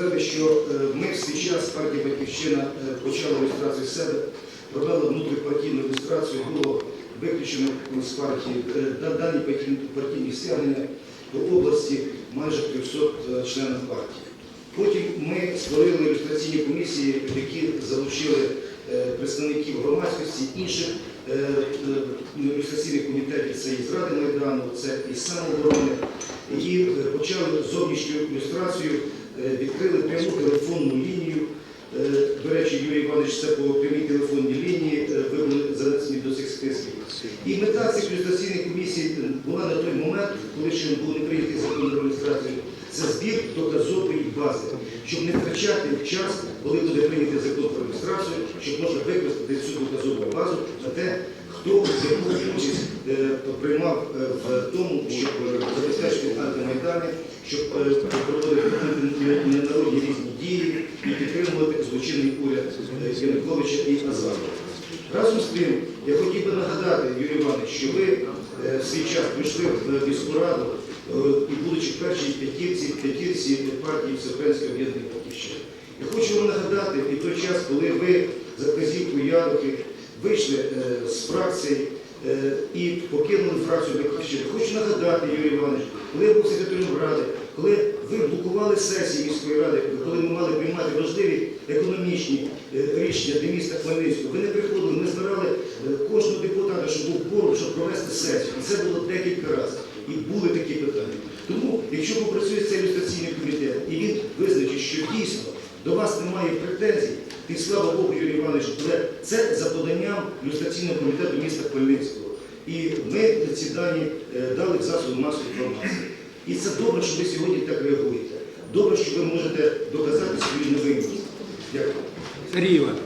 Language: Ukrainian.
сказати, що е, ми в свій час, партія Батьківщина е, почала реєстрацію себе, провела внутріпартійну реєстрацію, було виключено з партії е, да- дані партійні- стягнення до області майже 300 е, членів партії. Потім ми створили ілюстраційні комісії, які залучили е, представників громадськості, інших е, е, ілюстраційних комітетів, це і з Ради Майдану, це і самооборони, і е, почали зовнішню ілюстрацію, е, відкрили пряму телефонну лінію. Е, До речі, Юрій Іванович, це по прямій телефонній лінії, е, ви були занесені до цих списків. І мета цих ілюстраційних комісій була на той момент, коли ще був не прийнятий закон про реєстрацію, це збір доказової бази, щоб не втрачати час, коли буде прийнятий закон про реєстрацію, щоб можна використати цю доказову базу на те, хто яку участь е, приймав е, в тому, щоб е, забезпечити антимайдани, щоб проводити антинародні різні дії і підтримувати злочинний уряд Януковича і Азарова. Разом з тим, я хотів би нагадати, Юрій Іванович, що ви в свій час прийшли в міську раду і будучи першій п'ятірці, п'ятірці партії Всеукраїнської об'єднаної батьківщини. Я хочу вам нагадати і той час, коли ви за вказівкою Ядухи вийшли е, з фракції е, і покинули фракцію Батьківщини. Хочу нагадати, Юрій Іванович, коли я був секретарем ради, коли ви блокували сесії міської ради, коли ми мали приймати важливі економічні е, рішення для міста Хмельницького, ви не приходили, ми збирали кожного депутата, щоб був кворум, щоб провести сесію. І це було декілька разів. І були такі питання. Тому, якщо попрацює цей ілюстраційний комітет, і він визначить, що дійсно до вас немає претензій, і слава Богу, Юрій Іванович, але це за поданням ілюстраційного комітету міста Хмельницького. І ми ці дані е, дали в засоби масової інформації. І це добре, що ви сьогодні так реагуєте. Добре, що ви можете доказати свою невинність. Дякую.